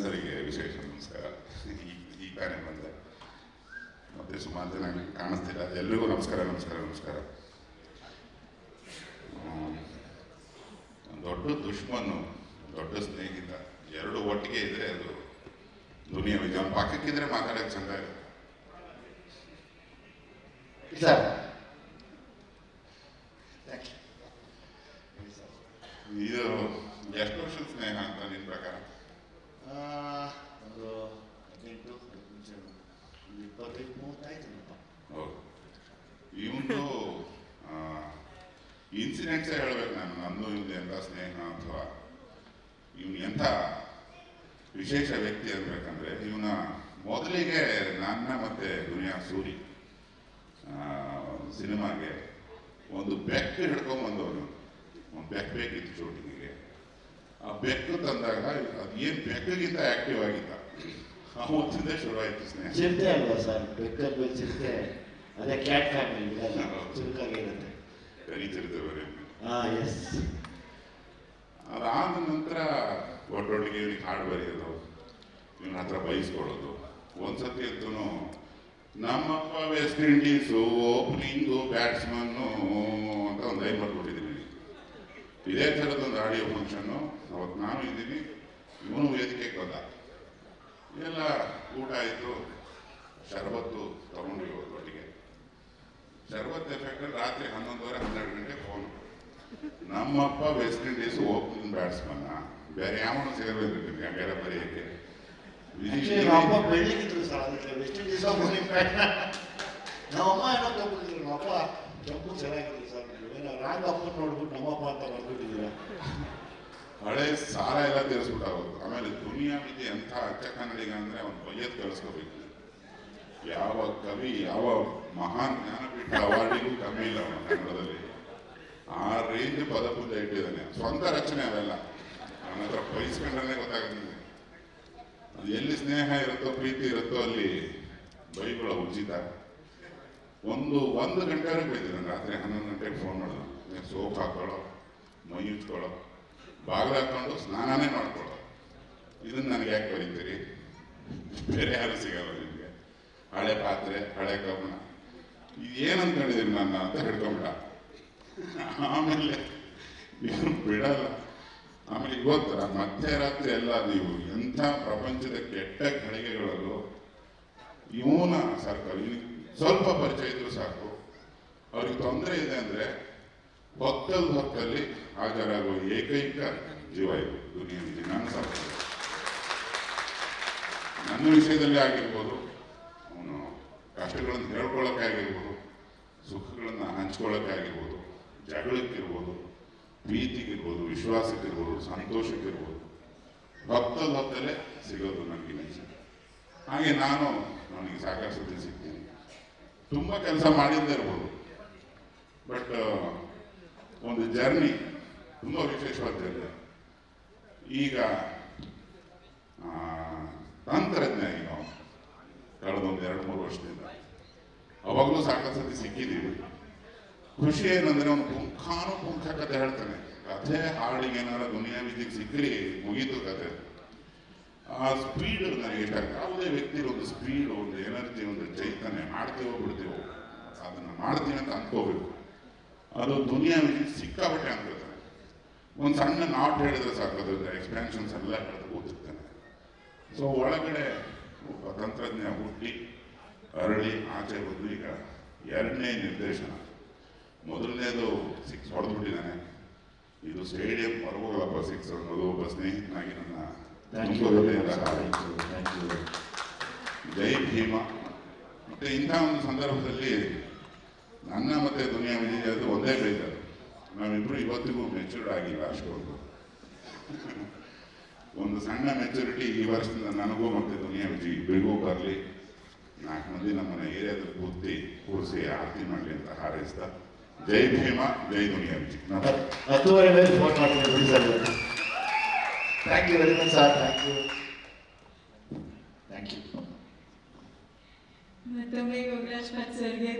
ಸರಿಗೆ ವಿಶೇಷ. ನಮಸ್ಕಾರ ಈ ತಾನೇ ಬಂದೆ ಮತ್ತೆ ಸುಮಾರು ಜನ ಕಾಣಿಸ್ತಿಲ್ಲ. ಎಲ್ರಿಗೂ ನಮಸ್ಕಾರ ನಮಸ್ಕಾರ ನಮಸ್ಕಾರ. ದೊಡ್ಡ ದುಶ್ಮನು ದೊಡ್ಡ ಸ್ನೇಹಿತ, ಎರಡು ಒಟ್ಟಿಗೆ ಇದ್ರೆ ಅದು ದುನಿಯಾ ವಿಜಯ. ಪಾಕಕ್ಕಿದ್ರೆ ಪಕ್ಕಕ್ಕಿದ್ರೆ ಮಾತಾಡೋಕೆ ಚಂದ ಸರ್ ಇದು ಎಷ್ಟು ವರ್ಷದ ಸ್ನೇಹ ಅಂತ ನಿನ್ನ ಪ್ರಕಾರ ಒಂದು ಹದಿನೆಂಟು ಹದಿನೈದು ಒಂದು ಇಪ್ಪತ್ತೈದು ಮೂವತ್ತಾಯ್ತು ನಮ್ಮ ಹೌದು ಇವನು ಇನ್ಸಿಡೆಂಟ್ಸೇ ಹೇಳ್ಬೇಕು ನಾನು ನಂದು ಇಲ್ಲದೆ ಎಂಥ ಸ್ನೇಹ ಅಥವಾ ಇವನು ಎಂಥ ವಿಶೇಷ ವ್ಯಕ್ತಿ ಅನ್ಬೇಕಂದ್ರೆ ಇವನ ಮೊದಲಿಗೆ ನನ್ನ ಮತ್ತೆ ದುನಿಯಾ ಸೂರಿ ಸಿನಿಮಾಗೆ ಒಂದು ಬೆಕ್ಕು ಹಿಡ್ಕೊಂಡ್ ಬಂದವನು ಒಂದು ಬೆಕ್ಕು ಬೇಕಿತ್ತು ಶೂಟಿಂಗಿಗೆ ಆ ಬೆಕ್ಕು ತಂದಾಗ ಅದು ಏನು ಬೆಕ್ಕಿಗಿಂತ ಆಕ್ಟಿವ್ ಆಗಿದ್ದ ಅವತ್ತಿಂದ ಶುರುವಾಯಿತು ಸ್ನೇಹ ಚಿರತೆ ಅಲ್ವಾ ಸರ್ ಬೆಕ್ಕಲ್ಲಿ ಚಿರತೆ ಅದೇ ಕ್ಯಾಟ್ ಫ್ಯಾಮಿಲಿ ಚುರುಕಾಗಿರುತ್ತೆ ಕರೀತಿರ್ತೇವೆ ಎಸ್ ಅದಾದ ನಂತರ ಒಟ್ಟೊಟ್ಟಿಗೆ ಇವನಿಗೆ ಹಾಡು ಬರೆಯೋದು ಇವನ ಹತ್ರ ಬಯಸ್ಕೊಳ್ಳೋದು ಒಂದ್ಸತಿ ಅಂತೂ ನಮ್ಮಪ್ಪ ವೆಸ್ಟ್ ಇಂಡೀಸು ಓಪನಿಂಗು ಬ್ಯಾಟ್ಸ್ಮನ್ನು ಅಂತ ಒಂದು ಲೈನ್ ಮಾಡ್ಕೊಟ್ಟಿದ್ದೀನಿ. ಇದೇ ಥರದೊಂದು ಆಡಿಯೋ ಫಂಕ್ಷನ್ನು ಅವತ್ತು ನಾನು ಇದ್ದೀನಿ ಇವನು ವೇದಿಕೆ ಬಂದ ಎಲ್ಲ ಊಟ ಆಯಿತು ಶರಬತ್ತು ತಗೊಂಡ್ವಿ ಒಟ್ಟಿಗೆ. ಶರಬತ್ ಎಫೆಕ್ಟ್ ರಾತ್ರಿ ಹನ್ನೊಂದುವರೆ ಹನ್ನೆರಡು ಗಂಟೆ ಫೋನ್ ನಮ್ಮಪ್ಪ ವೆಸ್ಟ್ ಇಂಡೀಸ್ ಓಪನಿಂಗ್ ಬ್ಯಾಟ್ಸ್ಮನ್ ಬೇರೆ ಯಾವನು ಸೇರ್ಬೇಕು ಬೇರೆ ಬರೆಯಕ್ಕೆ ಆಕ್ಚುಲಿ ನಮ್ಮ ಅಪ್ಪ ಬೆಳ್ಳಿಗಿದ್ರು ಸರ್ ಅದಕ್ಕೆ ವೆಸ್ಟ್ ಇಂಡೀಸ್ ನಮ್ಮ ಅಮ್ಮ ಏನೋ ತಗೊಂಡಿದ್ರು ನಮ್ಮ ಅಪ್ಪ ಕೆಂಪು ಚೆನ್ನಾಗಿದ್ರು ಸರ್. ನೀವು ಏನೋ ರಾಂಗ್ ಅಪ್ಪ ನೋಡ್ಬಿಟ್ಟು ನಮ್ಮಪ್ಪ ಅಂತ ಬರ್ಬಿಟ್ಟಿದ್ದೀರಾ ಹಳೆ ಸಾಲ ಎಲ್ಲ ತೀರಿಸ್ಬಿಟ್ಟ ಆಮೇಲೆ ದುನಿಯಾ ಮಿತಿ ಎಂಥ ಅಚ್ಚ ಕನ್ನಡಿಗ ಅಂದ್ರೆ ಅವ್ನು ಬೈಯತ್ ಕಳಿಸ್ಕೋಬೇಕು. ಯಾವ ಕವಿ ಯಾವ ಮಹಾನ್ ಜ್ಞಾನಪೀಠ ಅವಾರ್ಡಿಗೂ ಕಮ್ಮಿ ಇಲ್ಲ ಅವನ ಕನ್ನಡದಲ್ಲಿ. ಆ ರೇಂಜ್ ಪದಪುಂಜ ಇಟ್ಟಿದ್ದಾನೆ. ಸ್ವಂತ ರಚನೆ ಅವೆಲ್ಲ ನನ್ನ ಹತ್ರ ಬಯಸ್ಕೊಂಡ್ರೆ ಗೊತ್ತಾಗುತ್ತೆ ಎಲ್ಲಿ ಸ್ನೇಹ ಇರುತ್ತೋ, ಪ್ರೀತಿ ಇರುತ್ತೋ ಅಲ್ಲಿ ಬೈಗಳು ಉಚಿತ ಒಂದು ಒಂದು ಗಂಟೆವರೆಗೆ ಬೈದಿದ್ದಾನೆ ರಾತ್ರಿ ಹನ್ನೊಂದು ಗಂಟೆಗೆ ಫೋನ್ ಮಾಡೋದು ಸೋಪ್ ಹಾಕೊಳ್ಳೋ ಮೈ ಉಚ್ಕೊಳ್ಳೋ ಬಾಗಿಲು ಹಾಕೊಂಡು ಸ್ನಾನನೇ ಮಾಡ್ಕೊಳ್ಳೋ ಇದನ್ನ ನನಗೆ ಯಾಕೆ ಬರೀತೀರಿ? ಬೇರೆ ಯಾರು ಸಿಗಲ್ಲ ನಿಮಗೆ. ಹಳೆ ಪಾತ್ರೆ, ಹಳೆ ಕಬ್ಬಣ ಏನು ಅನ್ಕೊಂಡಿದ್ದೀನಿ ನಾನು ಅಂತ ಹಿಡ್ಕೊಂಬಿಡ. ಆಮೇಲೆ ನೀವು ಬಿಡಲ್ಲ. ಆಮೇಲೆ ಇವತ್ತರ ಮಧ್ಯರಾತ್ರಿ ಎಲ್ಲ ನೀವು ಎಂಥ ಪ್ರಪಂಚದ ಕೆಟ್ಟ ಘಳಿಗೆಗಳಲ್ಲೂ ಇವನ ಸರ್ಕಲ್ ಸ್ವಲ್ಪ ಪರಿಚಯ ಇದ್ರು ಸಾಕು. ಅವ್ರಿಗೆ ತೊಂದರೆ ಇದೆ ಅಂದ್ರೆ ಹೊತ್ತಲ್ ಹೊತ್ತಲ್ಲಿ ಹಾಜರಾಗುವ ಏಕೈಕ ಜೀವ ಇದು. ದುನಿಯಲ್ಲಿ ನನ್ನ ಸರ್ಕಲ್ ನನ್ನ ವಿಷಯದಲ್ಲಿ ಆಗಿರ್ಬೋದು, ಅವನು ಕಷ್ಟಗಳನ್ನು ಹೇಳ್ಕೊಳ್ಳೋಕೆ ಆಗಿರ್ಬೋದು ಸುಖಗಳನ್ನು ಹಂಚ್ಕೊಳ್ಳೋಕೆ ಆಗಿರ್ಬೋದು ಜಗಳಕ್ಕಿರ್ಬೋದು, ಪ್ರೀತಿಗಿರ್ಬೋದು, ವಿಶ್ವಾಸಕ್ಕಿರ್ಬೋದು, ಸಂತೋಷಕ್ಕಿರ್ಬೋದು ಹೊತ್ತಲ್ಲಿ ಹೊತ್ತಲ್ಲೇ ಸಿಗೋದು ನನಗೆ ನಿಜ ಹಾಗೆ ನಾನು ನನಗೆ ಸಾಕಷ್ಟು ಸಿಗ್ತೀನಿ ತುಂಬ ಕೆಲಸ ಮಾಡಿದ್ದೇ ಇರ್ಬೋದು. ಬಟ್ ಒಂದು ಜರ್ನಿ ತುಂಬ ವಿಶೇಷವಾದ ಜರ್ನಿ ಈಗ ತಂತ್ರಜ್ಞಾನ ನಾವು ಕಳೆದ ಒಂದು ಎರಡು ಮೂರು ವರ್ಷದಿಂದ. ಅವಾಗಲೂ ಸಾಕಷ್ಟು ಸಿಕ್ಕಿದ್ದೀವಿ. ಖುಷಿ ಏನಂದ್ರೆ ಅವನು ಪುಂಖಾನು ಪುಂಖ ಕತೆ ಹೇಳ್ತಾನೆ. ಕಥೆ, ಹಾಡಿಗೆ ಏನಾರ ದುನಿಯಾ ವಿಧಿಗೆ ಸಿಕ್ಕಿ ಮುಗೀತು ಕತೆ. ಆ ಸ್ಪೀಡ್ ನನಗೆ ಇಷ್ಟ ಯಾವುದೇ ವ್ಯಕ್ತಿ ಒಂದು ಸ್ಪೀಡ್ ಒಂದು ಎನರ್ಜಿ ಒಂದು ಚೈತನ್ಯ ಮಾಡ್ತೀವೋ ಬಿಡ್ತೀವೋ ಅದನ್ನು ಮಾಡ್ತೀನಿ ಅಂತ ಅನ್ಕೋಬೇಕು. ಅದು ದುನಿಯಾ ವಿಧಿ ಸಿಕ್ಕಾಪಟ್ಟೆ ಅನ್ಕೋತಾನೆ. ಒಂದು ಸಣ್ಣ ನಾಟ್ ಹೇಳಿದ್ರೆ ಸಾಕು ಅದ್ರ ಎಕ್ಸ್ಪ್ಯಾನ್ಷನ್ಸ್ ಎಲ್ಲ ಹೇಳಿದ್ರೆ ಕೂತಿರ್ತಾನೆ ಸೊ ಒಳಗಡೆ ಒಬ್ಬ ತಂತ್ರಜ್ಞ ಹುಟ್ಟಿ, ಅರಳಿ, ಆಚೆ ಬಂದು ಈಗ ಎರಡನೇ ನಿರ್ದೇಶನ. ಮೊದಲನೇದು ಸಿಕ್ಸ್ ಹೊಡೆದ್ಬಿಟ್ಟಿದ್ದಾನೆ. ಇದು ಸ್ಟೇಡಿಯಂ ಹೊರಗೋಗಲ್ಲಪ್ಪ ಸಿಕ್ಸ್ ಅನ್ನೋದು ಒಬ್ಬ ಸ್ನೇಹಿತನಾಗಿ ನನ್ನ ಜೈ ಭೀಮ. ಮತ್ತೆ ಇಂಥ ಒಂದು ಸಂದರ್ಭದಲ್ಲಿ ನನ್ನ ಮತ್ತೆ ದುನಿಯಾ ವಿಜಯದು ಒಂದೇ ಬೇಜಾರು. ನಾವಿಬ್ರು ಇವತ್ತಿಗೂ ಮೆಚೂರ್ಡ್ ಆಗಿಲ್ಲ ಅಷ್ಟೊಂದು. ಒಂದು ಸಣ್ಣ ಮೆಚುರಿಟಿ ಈ ವರ್ಷದಿಂದ ನನಗೂ ಮತ್ತೆ ದುನಿಯಾ ವಿಜಯ್ ಇಬ್ಬರಿಗೂ ಬರಲಿ. ನಾಲ್ಕು ಮಂದಿ ನಮ್ಮನ್ನ ಏರಿಯಾದಲ್ಲಿ ಕೂತಿ ಕೂರಿಸಿ ಆರತಿ ಮಾಡಲಿ ಅಂತ ಹಾರೈಸ್ತಾ. ಜೈ ಭೀಮ ಜೈ ದುನಿಯಾ ವಿಜಯ್ ನಮಸ್ಕಾರ ಹತ್ತುವರೆ ಮೇಲೆ ಫೋನ್ ಮಾಡ್ತೀನಿ sir thank you very much sir thank you thank you ಮತ್ತೊಮ್ಮೆ ಯೋಗರಾಜ್ ಭಟ್ ಸರ್ಗೆ